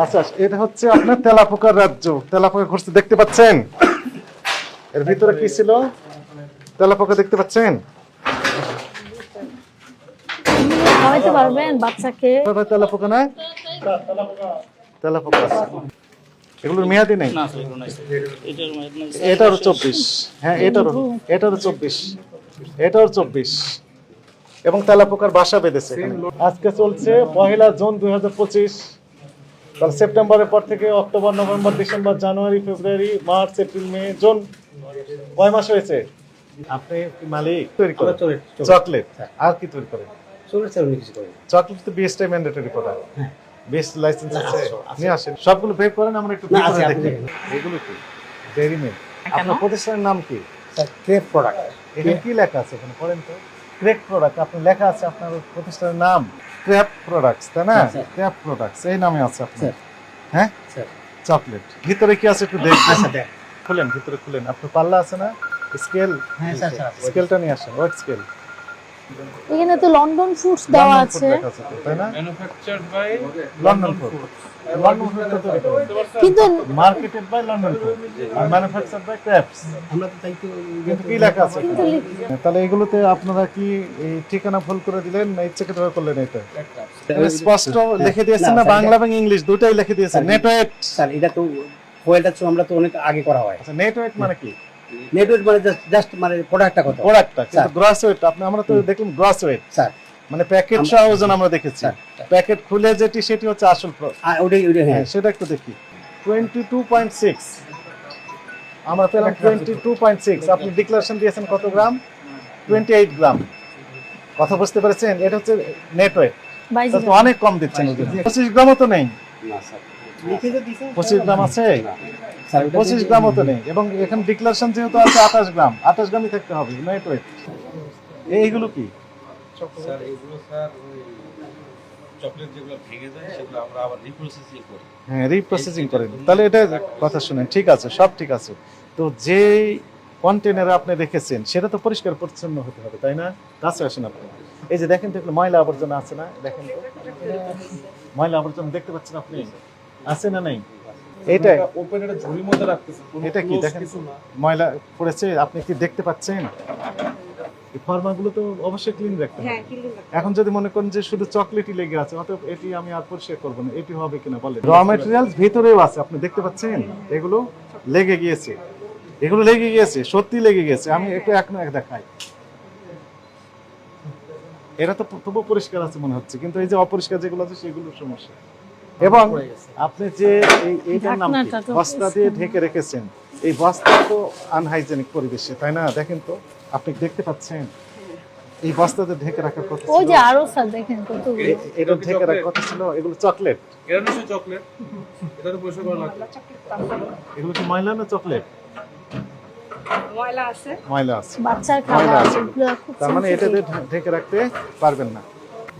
আচ্ছা এটা হচ্ছে আপনার তেলাপোকার রাজ্য। তেলাপোকা ঘুরছে দেখতে পাচ্ছেন? এর ভিতরে কি ছিল? তেলাপোকা দেখতে পাচ্ছেন? খাওয়াইতে পারবেন বাচ্চাকে। তেলাপোকা না তেলাপোকা আছে। এগুলোর মেয়াদি নেই? না স্যার এগুলো নাই এটার এটারও চব্বিশ। হ্যাঁ এটারও এটারও চব্বিশ। এটারও চব্বিশ। এবং তেলাপোকার বাসা বেঁধেছে আজকে চলছে পহেলা জুন দুই হাজার পঁচিশ। তাহলে সেপ্টেম্বরের পর থেকে October November December January February March April May June কয় মাস হয়েছে? আপনি কি মালিক? তৈরি করেন। চকলেট। আর কি তৈরি করেন? চকলেট তো BSTI mandatory product BS licence আছে? নিয়ে আসেন। সবগুলো বের করেন আমরা একটু দেখি। এগুলো কি? ডেইরি মিল্ক আপনার প্রতিষ্ঠানের নাম কি? ক্রেপ প্রোডাক্ট এখানে কি লেখা আছে এখানে? পড়েন তো। ক্রেক প্রোডাক্ট আপনার লেখা আছে আপনার প্রতিষ্ঠানের নাম। ক্র্যাপ প্রোডাক্টস তাই না? ক্র্যাপ প্রোডাক্টস এই নামে আছে আপনার। হ্যাঁ? স্যার। চকলেট ভিতরে কি আছে একটু দেখবেন? আচ্ছা খুলেন ভিতরে খুলেন। আপনার পাল্লা আছে না? স্কেল হ্যাঁ স্কেলটা নিয়ে আসেন ওয়েট স্কেল এখানে তো লন্ডন ফ্রুটস দেওয়া আছে। তাই না? Manufactured by London food London food তো তৈরি কিন্তু মার্কেটেড বাই লন্ডন ফুড আর ম্যানুফ্যাকচারড বাই ক্র্যাপস আমরা তো তাই তো কিন্তু কি লেখা আছে এখানে? তাহলে এগুলোতে আপনারা কি এই ঠিকানা ভুল করে দিলেন? না ইচ্ছে করে করলেন এটা? স্পষ্ট লিখে দিয়েছেন না বাংলা এবং ইংলিশ দুটাই লিখে দিয়েছেন। নেটওয়েট স্যার এটা তো ফয়েলটা তো আমরা তো অনেক আগে করা হয়। আচ্ছা নেটওয়েট মানে কি? নেটওয়ার্ক মানে জাস্ট মানে প্রোডাক্টটা কত প্রোডাক্টটা কিন্তু। গ্রাস ওয়েট আপনি আমরা তো দেখলাম গ্রাস ওয়েট স্যার মানে প্যাকেট সহ ওজন আমরা দেখেছি। প্যাকেট খুলে যেটি সেটি হচ্ছে আসল ওটাই ওটাই হ্যাঁ। হ্যাঁ সেটা একটু দেখি। টোয়েন্টি টু পয়েন্ট সিক্স আমরা পেলাম টোয়েন্টি টু পয়েন্ট সিক্স আপনি ডিক্লারেশন দিয়েছেন কত গ্রাম? Twenty eight gram. কথা বুঝতে পেরেছেন? এটা হচ্ছে নেটওয়েট বাইশ অনেক কম দিচ্ছেন পঁচিশ গ্রামও তো নেই। না স্যার পঁচিশ গ্রাম আছে পঁচিশ গ্রামও তো নেই। এবং এখানে ডিক্লারেশন যেহেতু আছে আঠাশ গ্রাম আঠাশ গ্রামই থাকতে হবে নেটওয়েট এইগুলো কি? স্যার এগুলো স্যার চকলেট যেগুলো ভেঙে যায় সেগুলো আমরা আবার রিপ্রসেসিং করি। হ্যাঁ রিপ্রসেসিং করেন। তাহলে এটা কথা শুনেন ঠিক আছে সব ঠিক আছে। তো যে কন্টেনারে আপনি রেখেছেন সেটা তো পরিষ্কার পরিচ্ছন্ন হতে হবে তাই না? কাছে আসেন আপনি। এই যে দেখেন তো ময়লা আবর্জনা আছে না? দেখেন তো। ময়লা আবর্জনা দেখতে পাচ্ছেন আপনি? আছে না নাই? এটা ওপেন একটা ঝুড়ির মধ্যে রাখতেছে এটা কি? দেখেন ময়লা পড়েছে আপনি কি দেখতে পাচ্ছেন? এই ফর্মাগুলো তো অবশ্যই ক্লিন রাখতে হবে। এখন যদি মনে করেন যে শুধু চকলেটই লেগে আছে অতএব এটি আমি আর পরিষ্কার করব না। এটি হবে কিনা বলে র মেটেরিয়ালস ভিতরেও আছে আপনি দেখতে পাচ্ছেন? এগুলো লেগে গিয়েছে। এগুলো লেগে গিয়েছে সত্যি লেগে গেছে আমি একটু এক না এক দেখাই। এরা তো তবু পরিষ্কার আছে মনে হচ্ছে কিন্তু এই যে অপরিষ্কার যেগুলো আছে সেগুলোর সমস্যা। এবং আপনি যে এই এইটার নাম বস্তা দিয়ে ঢেকে রেখেছেন। এই বস্তা তো আনহাইজেনিক পরিবেশে তাই না? দেখেন তো আপনি দেখতে পাচ্ছেন? এই বস্তাতে ঢেকে রাখার কথা ওই যে আরও স্যার দেখেন এ- এটা ঢেকে রাখার কথা ছিল। এগুলো চকলেট এটা নিশ্চয়ই চকলেট এটা তো পরিষ্কার করা লাগবে। এগুলো কি ময়লা না চকলেট ময়লা আছে। ময়লা আছে। বাচ্চার খাবার আছে। এগুলো খুব তার মানে। এটাতে ঢেকে রাখতে পারবেন না।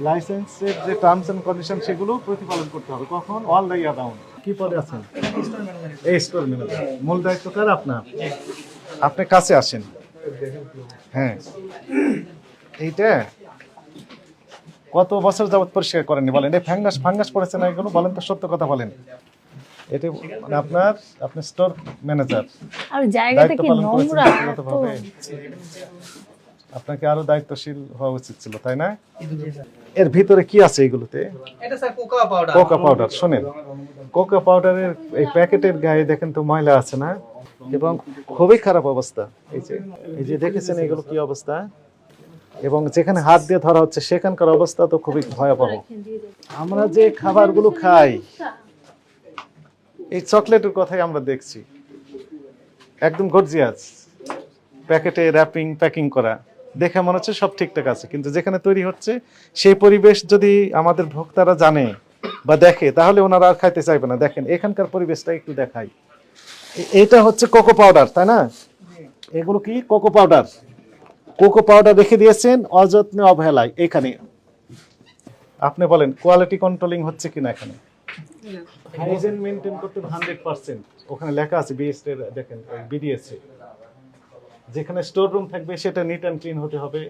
লাইসেন্সের যে টার্মস এন্ড কন্ডিশন সেগুলো প্রতিপালন করতে হবে। কখন? অল দ্য ইয়ার ডাউন কি পদে আছেন? এই স্টোর ম্যানেজার মূল দায়িত্ব কার? আপনার। আপনি কাছে আসেন। হ্যাঁ। এইটা কত বছর যাবত পরিষ্কার করেননি বলেন? এই ফাঙ্গাস ফাঙ্গাস পড়েছে না এগুলো? বলেন তো সত্য কথা বলেন। এটা মানে আপনার আপনি স্টোর ম্যানেজার আর জায়গাটা কি নোংরা। আপনাকে আরও দায়িত্বশীল হওয়া উচিত ছিল তাই না? এর ভিতরে কি আছে এগুলোতে? কোকা পাউডার কোকা পাউডার শোনেন। কোকা পাউডারের এই প্যাকেটের গায়ে দেখেন তো ময়লা আছে না? এবং খুবই খারাপ অবস্থা। এই যে এই যে দেখেছেন এগুলো কি অবস্থা? এবং যেখানে হাত দিয়ে ধরা হচ্ছে সেখানকার অবস্থা তো খুবই ভয়াবহ। আমরা যে খাবারগুলো খাই এই চকলেটের কথাই আমরা দেখছি। একদম গর্জিয়াস। প্যাকেটে র্যাপিং প্যাকিং করা। দেখে মনে হচ্ছে সব ঠিকঠাক আছে। কিন্তু যেখানে তৈরি হচ্ছে সেই পরিবেশ যদি আমাদের ভোক্তারা জানে বা দেখে তাহলে ওনারা আর খাইতে চাইবে না। দেখেন এখানকার পরিবেশটা একটু দেখাই। এটা হচ্ছে কোকো পাউডার তাই না? এগুলো কি? Cocoa powder. কোকো পাউডার রেখে দিয়েছেন অযত্নে অবহেলায় এখানে। আপনি বলেন কোয়ালিটি কন্ট্রোলিং হচ্ছে কিনা এখানে? হাইজেন মেনটেন করতে হান্ড্রেড পার্সেন্ট ওখানে লেখা আছে বিএস দেখেন বিডিএস যেখানে স্টোর রুম থাকবে সেটা নিট অ্যান্ড ক্লিন হতে হবে।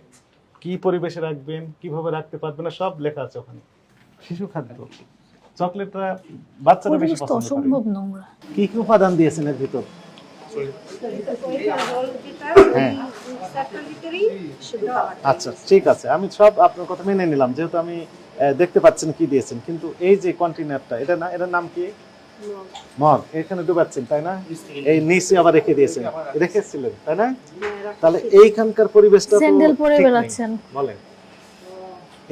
কি পরিবেশে রাখবেন কীভাবে রাখতে পারবেন না সব লেখা আছে ওখানে। শিশু খাদ্য। চকলেটটা বাচ্চারা বেশি পছন্দ করে। অসম্ভব নোংরা। কি কি উপাদান দিয়েছেন এর ভিতর? হ্যাঁ। আচ্ছা ঠিক আছে। আমি সব আপনার কথা মেনে নিলাম যেহেতু আমি আহ, দেখতে পাচ্ছেন কি দিয়েছেন। কিন্তু এই যে কন্টেনারটা এটা না এটার নাম কি? মগ এখানে ডুবাচ্ছেন তাই না? এই নিচে আবার রেখে দিয়েছেন। রেখেছিলেন তাই না? তাহলে এইখানকার পরিবেশটা স্যান্ডেল পরে বেড়াচ্ছেন। বলেন।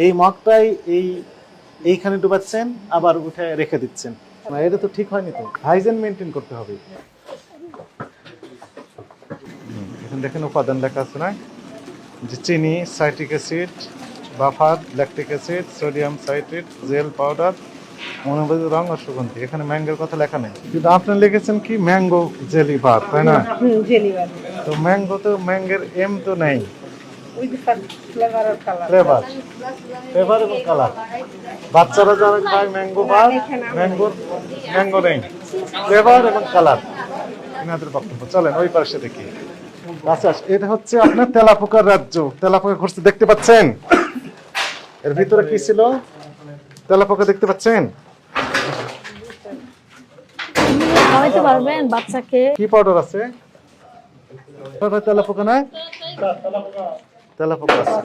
এই মগটাই এই এইখানে ডুবাচ্ছেন আবার উঠে রেখে দিচ্ছেন। এটা তো ঠিক হয়নি তো। হাইজেন মেনটেন করতে হবে। এখানে দেখেন উপাদান লেখা আছে না? যে চিনি citric acid buffer lactic acid sodium citrate gel powder অনুবাদিত রং ও সুগন্ধি। এখানে ম্যাঙ্গোর কথা লেখা নেই। কিন্তু আপনি লিখেছেন কি? ম্যাঙ্গো জেলি বার তাই না? তো ম্যাঙ্গো তো ম্যাঙ্গের এম তো নেই। ফ্লেভার আর ফ্লেভার এবং কালার বাচ্চারা যারা খায় ম্যাঙ্গো বার ম্যাঙ্গোর ম্যাঙ্গো নেই। ফ্লেভার এবং কালার এনাদের বক্তব্য। চলেন ওই পাশে দেখি। আচ্ছা এটা হচ্ছে আপনার তেলাপোকার রাজ্য। তেলাপোকা ঘুরতে দেখতে পাচ্ছেন? এর ভিতরে কি ছিল? তেলাপোকা দেখতে পাচ্ছেন? খাওয়াইতে পারবেন বাচ্চাকে। কি পাউডার আছে? ওটা তেলাপোকা না? তেলাপোকা আছে।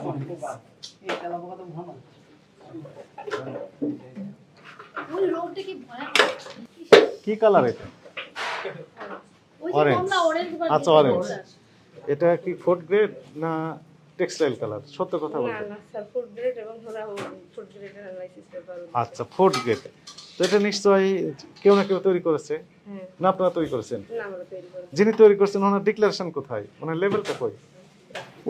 কি কালার এটা? অরেঞ্জ আচ্ছা অরেঞ্জ এটা কি ফুড গ্রেড না টেক্সটাইল কালার সত্য কথা বলতে। না স্যার ফুড গ্রেড এবং ওরা ফুড গ্রেডের অ্যানালাইসিস পেপার আচ্ছা ফুড গ্রেড তো এটা নিশ্চয়ই কেউ না কেউ তৈরি করেছে? হ্যাঁ। না আপনারা তৈরি করেছেন? যিনি তৈরি করছেন ওনার ডিক্লারেশন কোথায়? ওনার লেভেলটা কই?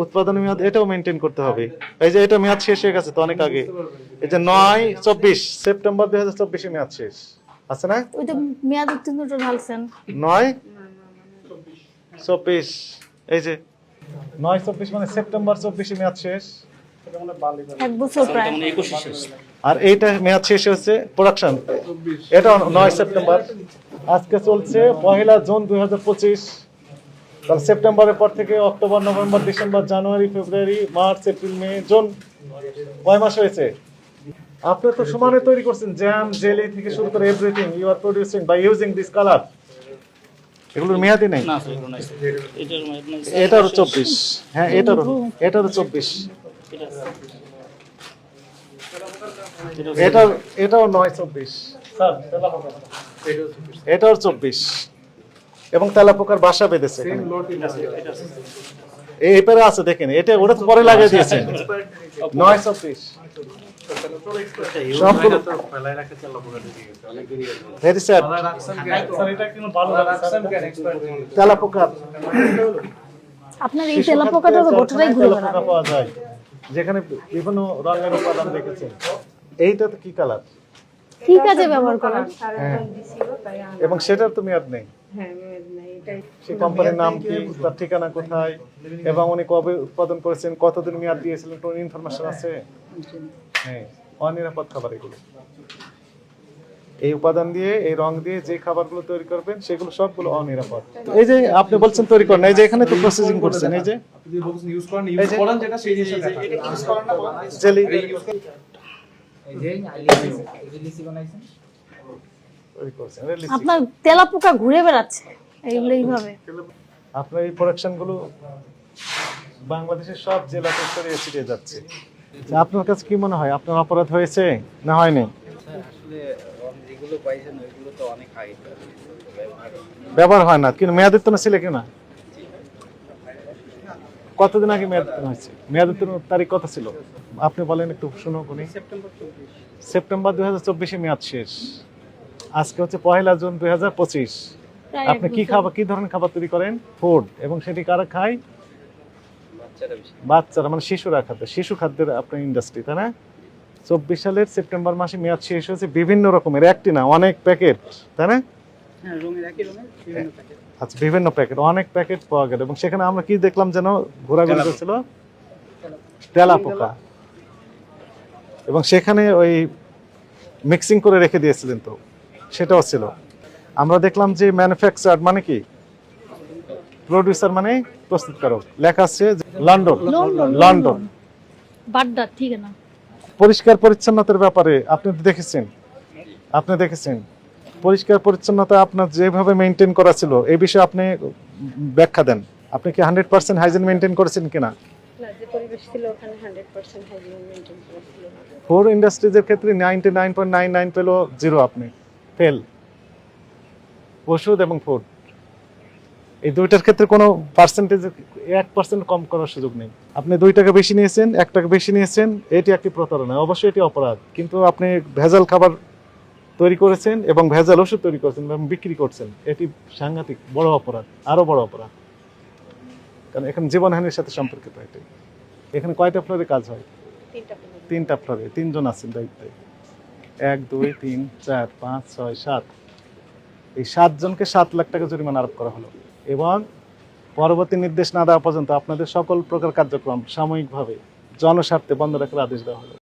উৎপাদন মেয়াদ এটাও মেনটেন করতে হবে। এই যে এটা মেয়াদ শেষ হয়ে গেছে তো অনেক আগে। এই যে নয় চব্বিশ সেপ্টেম্বর দুই হাজার চব্বিশে মেয়াদ শেষ। আছে না? ওই তো মেয়াদ ঢালছেন। নয়? চব্বিশ। এই যে নয় চব্বিশ মানে সেপ্টেম্বর চব্বিশে মেয়াদ শেষ। এক বছর প্রায়। একুশে শেষ। আর এইটা মেয়াদ শেষ হচ্ছে প্রোডাকশন এটা নয় সেপ্টেম্বর। আজকে চলছে পহেলা জুন দুই হাজার পঁচিশ। তাহলে সেপ্টেম্বরের পর থেকে October November December January February March April May June কয় মাস হয়েছে? আপনি তো সমানে তৈরি করছেন জ্যাম জেলি থেকে শুরু করে everything you are producing by using this colour এগুলোর মেয়াদি নেই না। এটারও চব্বিশ। হ্যাঁ এটারও এটারও চব্বিশ। এটা এটার এটাও নয় চব্বিশ। এটাও চব্বিশ। এবং তেলাপোকার বাসা বেঁধেছে এখানে। এই পেরে আছে দেখেন। এটা ওটা পরে লাগিয়ে দিয়েছেন। নয় চব্বিশ। আপনার এই তেলা পোকাটা গোটাটাই ঘুরে পাওয়া যায়। যেখানে বিভিন্ন রঙের উপাদান দেখেছেন। এইটা তো কি কালার কি কাজে ব্যবহার তাই আনা- এবং সেটার তুমি আর নেই। হ্যাঁ সেই কোম্পানির নাম কি তার ঠিকানা কোথায়? এবং উনি কবে উৎপাদন করেছেন? কতদিন মেয়াদ দিয়েছিলেন? কোন ইনফরমেশন আছে? হ্যাঁ অনিরাপদ খাবার এগুলো। এই উপাদান দিয়ে এই রং দিয়ে যে খাবারগুলো তৈরি করবেন সেগুলো সবগুলো অনিরাপদ। এই যে আপনি বলছেন তৈরি করেন এই যে এখানে তো প্রসেসিং করছেন এই যে? ইউজ করেন এই ইউজ যে- করেন যেটা সেই জিনিসটা জেলি তৈরি করছেন release। আপনার তেলা পোকা ঘুরে বেড়াচ্ছে এইগুলো এইভাবে। আপনার এই প্রোডাকশনগুলো বাংলাদেশের সব জেলাতে ছড়িয়ে ছিটিয়ে যাচ্ছে। আপনার কাছে কি মনে হয় আপনার অপরাধ হয়েছে না হয়নি? আসলে যেগুলো পাইছেন ওইগুলো তো ব্যবহার হয় না কিন্তু মেয়াদ উত্তীর্ণ ছিল কি না কতদিন আগে মেয়াদ উত্তীর্ণ হয়েছে? মেয়াদ উত্তীর্ণ তারিখ কত ছিল? আপনি বলেন একটু শুনো কোনি সেপ্টেম্বর দুই হাজার চব্বিশে মেয়াদ শেষ। আজকে হচ্ছে পহেলা জুন দুই হাজার পঁচিশ। আপনি কি খাবার কি ধরনের খাবার তৈরি করেন? ফুড এবং সেটি কারা খায়? বাচ্চারা মানে শিশুরা খাদ্য। শিশু খাদ্যের আপনার ইন্ডাস্ট্রি তাই না? চব্বিশ সালের সেপ্টেম্বর মাসে মেয়াদ শেষ হয়েছে বিভিন্ন রকমের। একটি না অনেক প্যাকেট তাই না? হ্যাঁ রঙের একই রঙের বিভিন্ন প্যাকেট। আচ্ছা বিভিন্ন প্যাকেট অনেক প্যাকেট পাওয়া গেল। এবং সেখানে আমরা কি দেখলাম যেন ঘোরাঘুরি করছিল তেলা পোকা এবং সেখানে ওই মিক্সিং করে রেখে দিয়েছিলেন তো। সেটাও ছিল। আমরা দেখলাম যে ম্যানুফ্যাকচার মানে কি? প্রডিউসার মানে প্রস্তুতকারক লেখা আছে লন্ডন লন্ডন আপনি দেখেছেন। আপনি দেখেছেন। পরিষ্কার পরিচ্ছন্নতা আপনার যেভাবে মেনটেন করা ছিল এই বিষয়ে আপনি ব্যাখ্যা দেন। আপনি কি হান্ড্রেড পার্সেন্ট হাইজিন মেনটেন করেছেন কিনা? না যে পরিবেশ ছিল ওখানে হান্ড্রেড পার্সেন্ট হাইজিন মেনটেন করা ফোর ইন্ডাস্ট্রিজের ক্ষেত্রে ninety nine point nine nine পেল জিরো আপনি। ফেল ওষুধ এবং ফুড এই দুইটার ক্ষেত্রে কোনো পার্সেন্টেজ এক পার্সেন্ট কম করার সুযোগ নেই। আপনি দুই টাকা বেশি নিয়েছেন এক টাকা বেশি নিয়েছেন এটি একটি প্রতারণা। অবশ্যই এটি অপরাধ। কিন্তু আপনি ভেজাল খাবার তৈরি করেছেন এবং ভেজাল ওষুধ তৈরি করেছেন এবং বিক্রি করছেন এটি সাংঘাতিক বড় অপরাধ আরও বড় অপরাধ। কারণ এখানে জীবনহানির সাথে সম্পর্কিত এটি। এখানে কয়টা ফ্লোরে কাজ হয়? তিনটা ফ্লোর তিনটা ফ্লোরে তিনজন আছেন দায়িত্বে। এক, দুই, তিন, চার, পাঁচ, ছয়, সাত। এই সাতজনকে সাত লাখ টাকা জরিমানা আরোপ করা হলো। এবং পরবর্তী নির্দেশ না দেওয়া পর্যন্ত আপনাদের সকল প্রকার কার্যক্রম সাময়িকভাবে জনস্বার্থে বন্ধ রাখার আদেশ দেওয়া হলো।